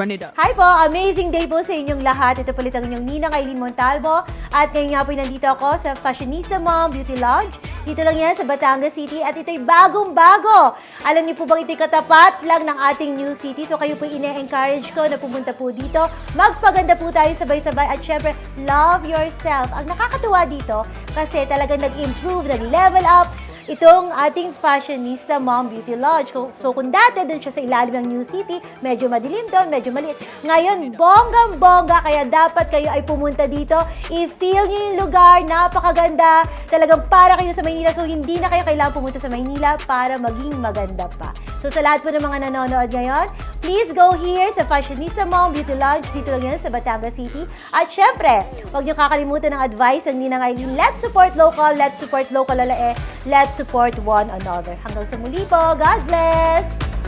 Run it up. Hi po! Amazing day po sa inyong lahat. Ito palit ang inyong Ninang Aileen Montalvo. At ngayon nga po nandito ako sa Fashionista Mom Beauty Lodge. Dito lang yan sa Batangas City at ito'y bagong-bago. Alam niyo po bang ito'y katapat lang ng ating new city. So kayo po ine-encourage ko na pumunta po dito. Magpaganda po tayo sabay-sabay at syempre, love yourself. Ang nakakatuwa dito kasi talagang nag-improve, nag-level up itong ating fashionista Mom Beauty Lodge. So, so kung dati doon siya sa ilalim ng New City, medyo madilim doon, medyo maliit. Ngayon, bonggang-bongga, kaya dapat kayo ay pumunta dito. I-feel nyo yung lugar, napakaganda. Talagang para kayo sa Maynila. So hindi na kayo kailangan pumunta sa Maynila para maging maganda pa. So sa lahat po ng mga nanonood ngayon, please go here sa Fashionista Mom Beauty Lodge. Dito lang yan sa Batangas City. At syempre, huwag niyo kakalimutan ng advice ng Ninang Eileen. Let's support local, let's support local lalae, let's support one another. Hanggang sa muli po, God bless!